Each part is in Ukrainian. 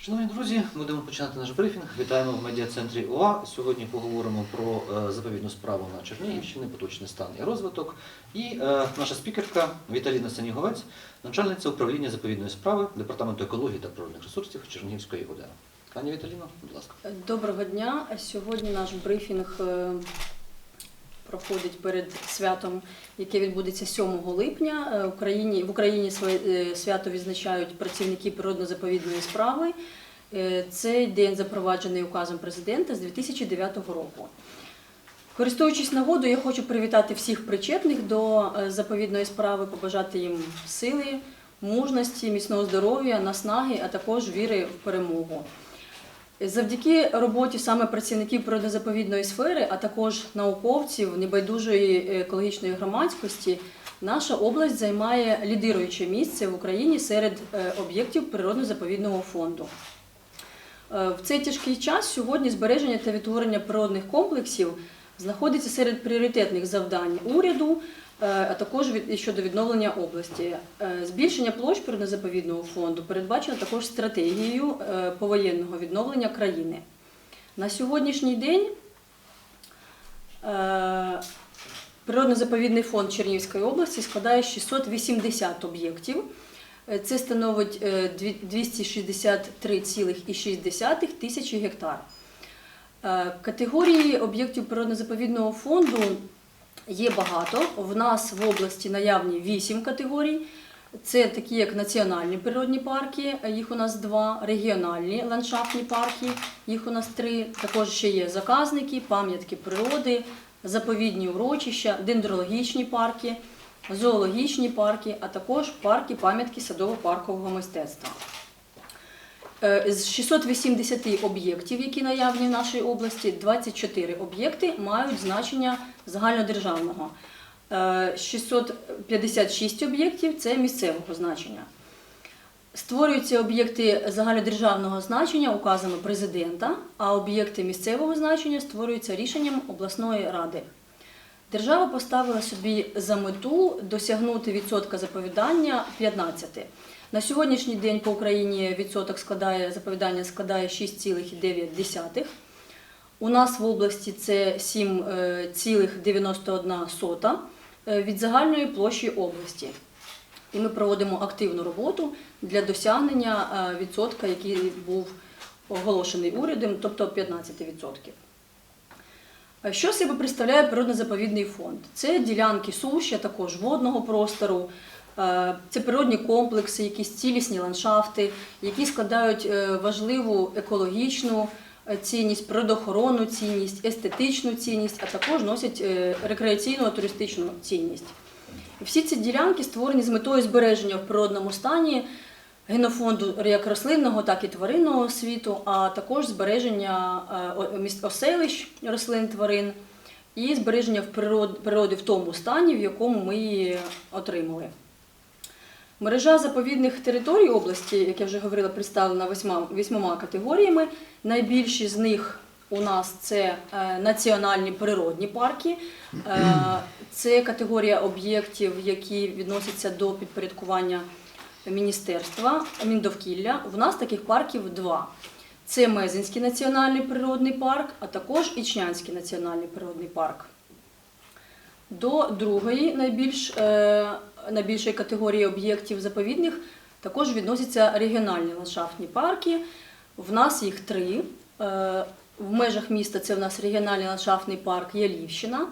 Шановні друзі, будемо починати наш брифінг. Вітаємо в медіа-центрі ОА. Сьогодні поговоримо про е, заповідну справу на Чернігівщині, поточний стан і розвиток. І е, наша спікерка Віталіна Саніговець, начальниця управління заповідної справи Департаменту екології та природних ресурсів Чернігівської ОДА. Пані Віталіно, будь ласка. Доброго дня. Сьогодні наш брифінг е, проходить перед святом, яке відбудеться 7 липня. Е, Україні, в Україні своє е, свято відзначають працівники природно-заповідної справи. Е, Цей день запроваджений указом президента з 2009 року. Користуючись нагодою, я хочу привітати всіх причетних до заповідної справи, побажати їм сили, мужності, міцного здоров'я, наснаги, а також віри в перемогу. Завдяки роботі саме працівників природозаповідної сфери, а також науковців небайдужої екологічної громадськості, наша область займає лідируюче місце в Україні серед е, об'єктів природно-заповідного фонду. Е, В цей тяжкий час сьогодні збереження та відтворення природних комплексів знаходиться серед пріоритетних завдань уряду, е, а також щодо відновлення області. Е, Збільшення площ природно-заповідного фонду передбачено також стратегією е, повоєнного відновлення країни. На сьогоднішній день е, природно-заповідний фонд Чернігівської області складає 680 об'єктів. Е, Це становить е, 263,6 тисячі гектар. Е, Категорії об'єктів природно-заповідного фонду є багато. В нас в області наявні 8 категорій. Це такі, як національні природні парки, їх у нас два, регіональні ландшафтні парки, їх у нас три. Також ще є заказники, пам'ятки природи, заповідні урочища, дендрологічні парки, зоологічні парки, а також парки пам'ятки садово-паркового мистецтва. Е, З 680 об'єктів, які наявні в нашій області, 24 об'єкти мають значення загальнодержавного. Е, 656 об'єктів це місцевого значення. Створюються об'єкти загальнодержавного значення указами президента, а об'єкти місцевого значення створюються рішенням обласної ради. Держава поставила собі за мету досягнути відсотка заповідання 15. На сьогоднішній день по Україні відсоток складає заповідання складає 6,9. У нас в області це 7,91 е, від загальної площі області. І ми проводимо активну роботу для досягнення е, відсотка, який був оголошений урядом, тобто 15%. Е, Що себе представляє природно-заповідний фонд? Це ділянки суші, а також водного простору, е, це природні комплекси, якісь цілісні ландшафти, які складають е, важливу екологічну е, цінність, природоохоронну цінність, естетичну цінність, а також носять е, рекреаційну туристичну цінність. Всі ці ділянки створені з метою збереження в природному стані генофонду як рослинного, так і тваринного світу, а також збереження е, оселищ рослин тварин і збереження в природ- природи в тому стані, в якому ми її отримали. Мережа заповідних територій області, як я вже говорила, представлена вісьмома категоріями. Найбільші з них у нас це е, національні природні парки. Е, це категорія об'єктів, які відносяться до підпорядкування міністерства Міндовкілля. В нас таких парків два. Це Мезенський національний природний парк, а також Ічнянський національний природний парк. До другої найбільш, е, найбільшої категорії об'єктів заповідних також відносяться регіональні ландшафтні парки. В нас їх три. Е, в межах міста це в нас регіональний ландшафтний парк Ялівщина.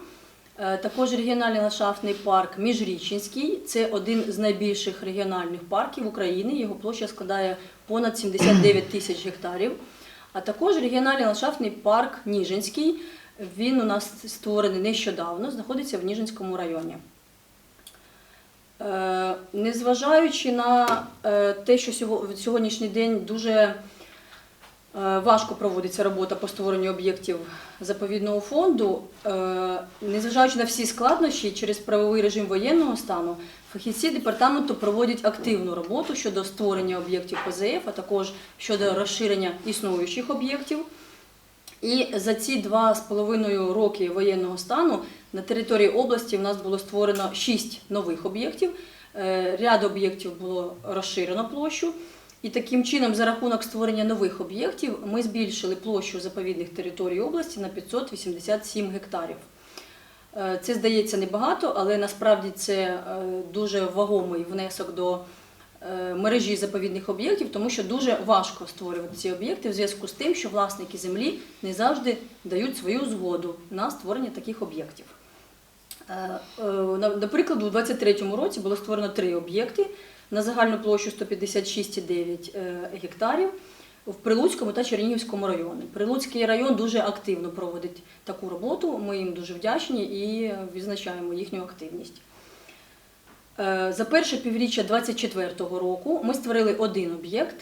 Е, Також регіональний ландшафтний парк Міжрічинський. Це один з найбільших регіональних парків України. Його площа складає понад 79 тисяч гектарів. А також регіональний ландшафтний парк Ніжинський. Він у нас створений нещодавно, знаходиться в Ніжинському районі. Е, Незважаючи на е, те, що сього- сьогоднішній день дуже е, важко проводиться робота по створенню об'єктів заповідного фонду, незважаючи на всі складнощі через правовий режим воєнного стану, фахівці департаменту проводять активну роботу щодо створення об'єктів ПЗФ, а також щодо розширення існуючих об'єктів. І за ці два з половиною роки воєнного стану на території області в нас було створено шість нових об'єктів. Е, Ряд об'єктів було розширено площу. І таким чином, за рахунок створення нових об'єктів, ми збільшили площу заповідних територій області на 587 гектарів. Е, Це здається небагато, але насправді це е, дуже вагомий внесок до мережі заповідних об'єктів, тому що дуже важко створювати ці об'єкти в зв'язку з тим, що власники землі не завжди дають свою згоду на створення таких об'єктів. Е, е, на- Наприклад, у 2023 році було створено три об'єкти на загальну площу 156,9 е, гектарів в Прилуцькому та Чернігівському районі. Прилуцький район дуже активно проводить таку роботу. Ми їм дуже вдячні і відзначаємо їхню активність. Е, За перше півріччя 2024 року ми створили один об'єкт.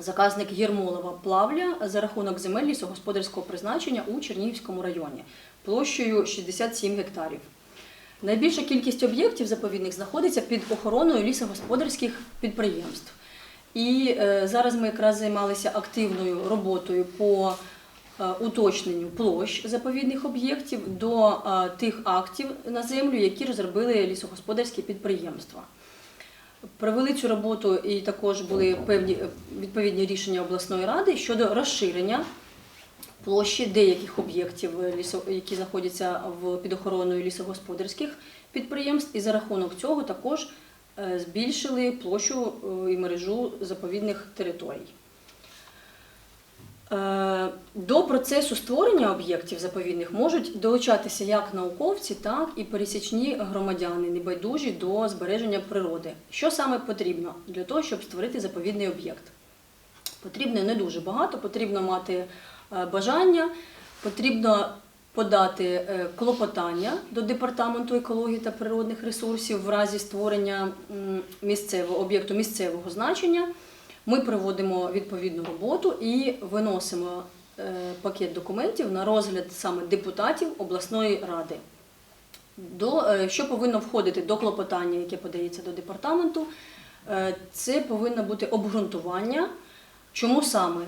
Заказник Єрмолова плавля за рахунок земель лісогосподарського призначення у Чернігівському районі площею 67 гектарів. Найбільша кількість об'єктів заповідних знаходиться під охороною лісогосподарських підприємств. І е, зараз ми якраз займалися активною роботою по уточненню площ заповідних об'єктів до е, тих актів на землю, які розробили лісогосподарські підприємства. Провели цю роботу і також були певні е, відповідні рішення обласної ради щодо розширення площі деяких об'єктів, е, які знаходяться в під охороною лісогосподарських підприємств, і за рахунок цього також е, збільшили площу е, і мережу заповідних територій. Е, До процесу створення об'єктів заповідних можуть долучатися як науковці, так і пересічні громадяни, небайдужі до збереження природи. Що саме потрібно для того, щоб створити заповідний об'єкт? Потрібно не дуже багато, потрібно мати е, бажання, потрібно подати е, клопотання до департаменту екології та природних ресурсів в разі створення місцевого об'єкту місцевого значення. Ми проводимо відповідну роботу і виносимо е, пакет документів на розгляд саме депутатів обласної ради. До, е, що повинно входити до клопотання, яке подається до департаменту, Е, це повинно бути обґрунтування, чому саме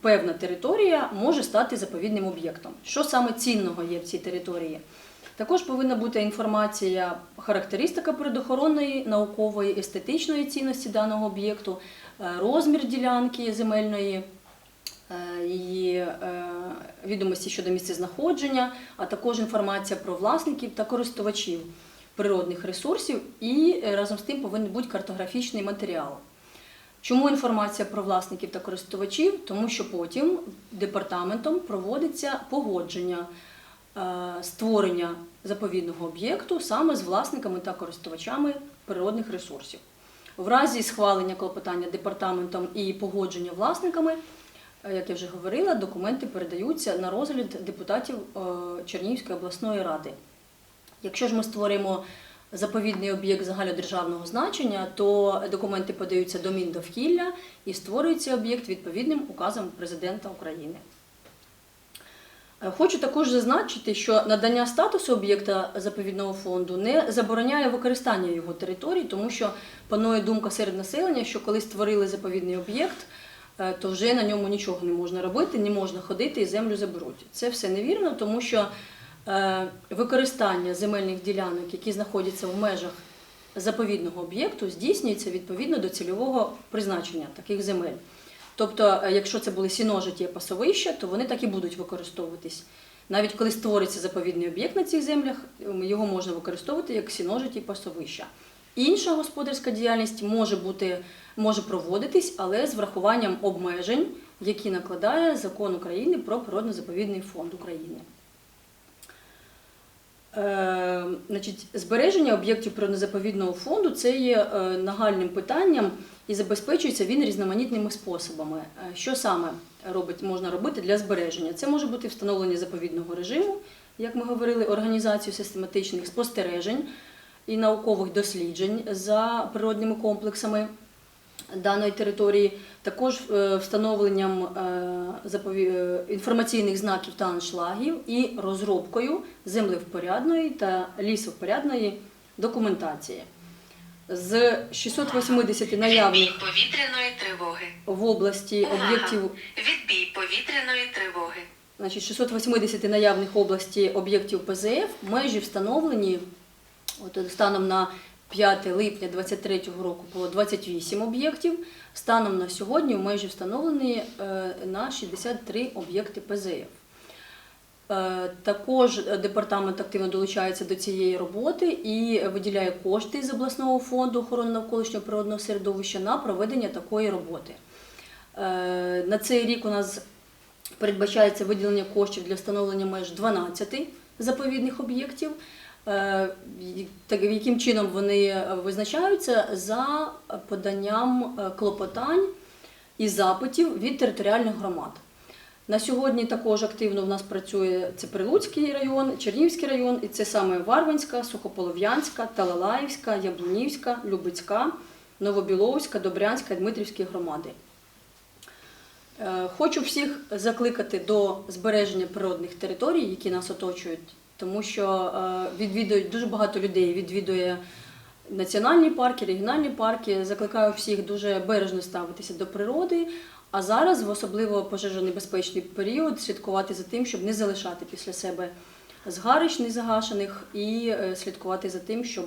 певна територія може стати заповідним об'єктом. Що саме цінного є в цій території? Також повинна бути інформація, характеристика природоохоронної, наукової, естетичної цінності даного об'єкту, е, розмір ділянки земельної, е, її е, відомості щодо місцезнаходження, а також інформація про власників та користувачів природних ресурсів, і разом з тим повинен бути картографічний матеріал. Чому інформація про власників та користувачів? Тому що потім департаментом проводиться погодження створення заповідного об'єкту саме з власниками та користувачами природних ресурсів. В разі схвалення клопотання департаментом і погодження власниками, е, як я вже говорила, документи передаються на розгляд депутатів е, Чернігівської обласної ради. Якщо ж ми створюємо заповідний об'єкт загальнодержавного значення, то документи подаються до Міндовкілля і створюється об'єкт відповідним указом президента України. Е, Хочу також зазначити, що надання статусу об'єкта заповідного фонду не забороняє використання його територій, тому що панує думка серед населення, що коли створили заповідний об'єкт, е, то вже на ньому нічого не можна робити, не можна ходити і землю заберуть. Це все невірно, тому що е, використання земельних ділянок, які знаходяться в межах заповідного об'єкту, здійснюється відповідно до цільового призначення таких земель. Тобто, е, якщо це були сіножиті пасовища, то вони так і будуть використовуватись. Навіть коли створиться заповідний об'єкт на цих землях, ем, його можна використовувати як сіножиті пасовища. Інша господарська діяльність може бути може проводитись, але з врахуванням обмежень, які накладає закон України про природно-заповідний фонд України. Е, значить, збереження об'єктів природно-заповідного фонду це є е, нагальним питанням і забезпечується він різноманітними способами. Е, Що саме робить, можна робити для збереження? Це може бути встановлення заповідного режиму, як ми говорили, організацію систематичних спостережень і наукових досліджень за природними комплексами даної території, також е, встановленням е, е, інформаційних знаків та аншлагів і розробкою землевпорядної та лісовпорядної документації. З 680 наявних Відбій повітряної тривоги. в області об'єктів Відбій повітряної тривоги. Значить, 680 наявних області об'єктів ПЗФ межі встановлені от, станом на 5 липня 2023 року було 28 об'єктів. Станом на сьогодні в межі встановлені е, на 63 об'єкти ПЗФ. Е, Також департамент активно долучається до цієї роботи і виділяє кошти з обласного фонду охорони навколишнього природного середовища на проведення такої роботи. Е, На цей рік у нас передбачається виділення коштів для встановлення меж 12 заповідних об'єктів. Е, так, Яким чином вони е, визначаються за поданням е, клопотань і запитів від територіальних громад. На сьогодні також активно в нас працює це Прилуцький район, Чернівський район, і це саме Варванська, Сухополов'янська, Талалаївська, Яблунівська, Любицька, Новобіловська, Добрянська, Дмитрівські громади. Хочу всіх закликати до збереження природних територій, які нас оточують, тому що е, відвідують дуже багато людей, відвідує національні парки, регіональні парки. Закликаю всіх дуже бережно ставитися до природи. А зараз, в особливо пожежонебезпечний період, слідкувати за тим, щоб не залишати після себе згарищ незагашених, і е, слідкувати за тим, щоб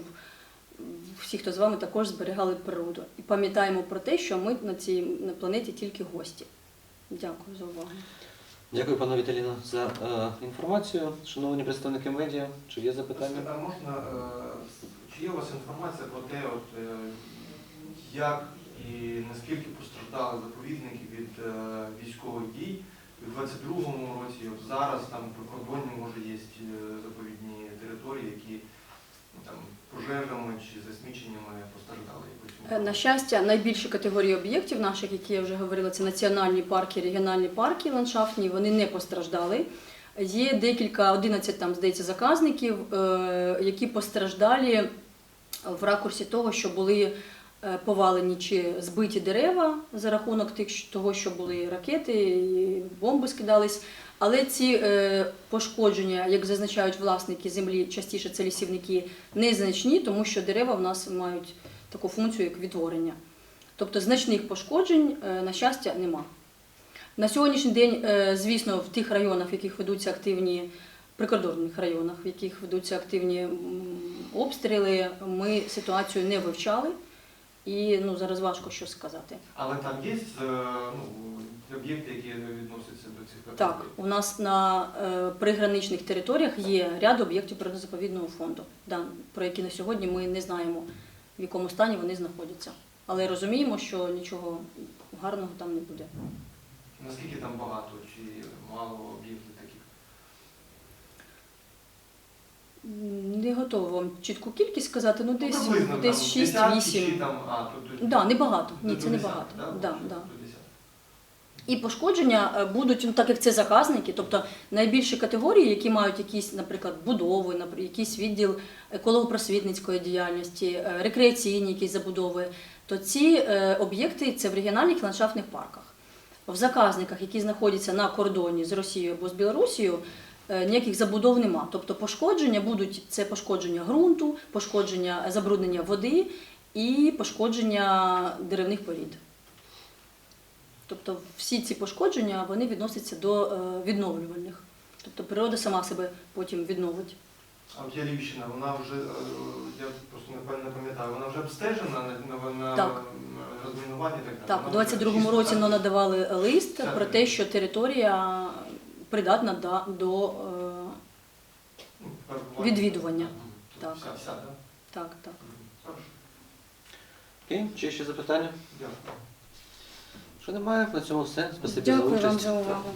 всі, хто з вами також зберігали природу. І пам'ятаємо про те, що ми на цій на планеті тільки гості. Дякую за увагу. Дякую, пане Віталіно, за е, інформацію. Шановні представники медіа, чи є запитання? А можна, е, чи є у вас інформація про те, от, е, як і наскільки постраждали заповідники від е, військових дій у 22-му році, зараз там при кордоні, може, є е, заповідні території, які там, пожежами чи засміченнями постраждали? Е, На щастя, найбільші категорії об'єктів наших, які я вже говорила, це національні парки, регіональні парки ландшафтні, вони не постраждали. Є декілька, 11 там, здається, заказників, е, які постраждалі в ракурсі того, що були повалені чи збиті дерева за рахунок тих, того, що були ракети, і бомби скидались. Але ці е, пошкодження, як зазначають власники землі, частіше це лісівники, незначні, тому що дерева в нас мають таку функцію, як відтворення. Тобто значних пошкоджень, е, на щастя, нема. На сьогоднішній день, е, звісно, в тих районах, в яких ведуться активні прикордонних районах, в яких ведуться активні обстріли, ми ситуацію не вивчали. І ну, зараз важко що сказати. Але там є е, ну, об'єкти, які відносяться до цих категорій? Так, у нас на е, приграничних територіях є ряд об'єктів природозаповідного фонду, да, про які на сьогодні ми не знаємо, в якому стані вони знаходяться. Але розуміємо, що нічого гарного там не буде. Наскільки там багато чи мало об'єктів таких? Не готова вам чітку кількість сказати, ну десь, Ну, десь 6-8. чи там, а, тут, тут, Да, небагато. Ні, це не багато. Да? Да, да. І пошкодження е, будуть, ну так як це заказники, тобто найбільші категорії, які мають якісь, наприклад, будови, якийсь відділ еколого-просвітницької діяльності, е, рекреаційні якісь забудови, то ці е, об'єкти це в регіональних ландшафтних парках. В заказниках, які знаходяться на кордоні з Росією або з Білорусією, ніяких забудов нема. Тобто пошкодження будуть це пошкодження ґрунту, пошкодження забруднення води і пошкодження деревних порід. Тобто всі ці пошкодження вони відносяться до е, відновлювальних. Тобто природа сама себе потім відновить. А Ялівщина, вона вже, е, я просто не пам'ятаю, вона вже обстежена на, на, Так. розмінування так? Так, у Вона вже 22-му році так? надавали лист Так. про те, що територія придатна да- до е, відвідування. Так. Вся, вся, да? Так, так. Окей, чи ще запитання? Дякую. Що немає, на цьому все. Спасибі за Дякую участь. вам за увагу.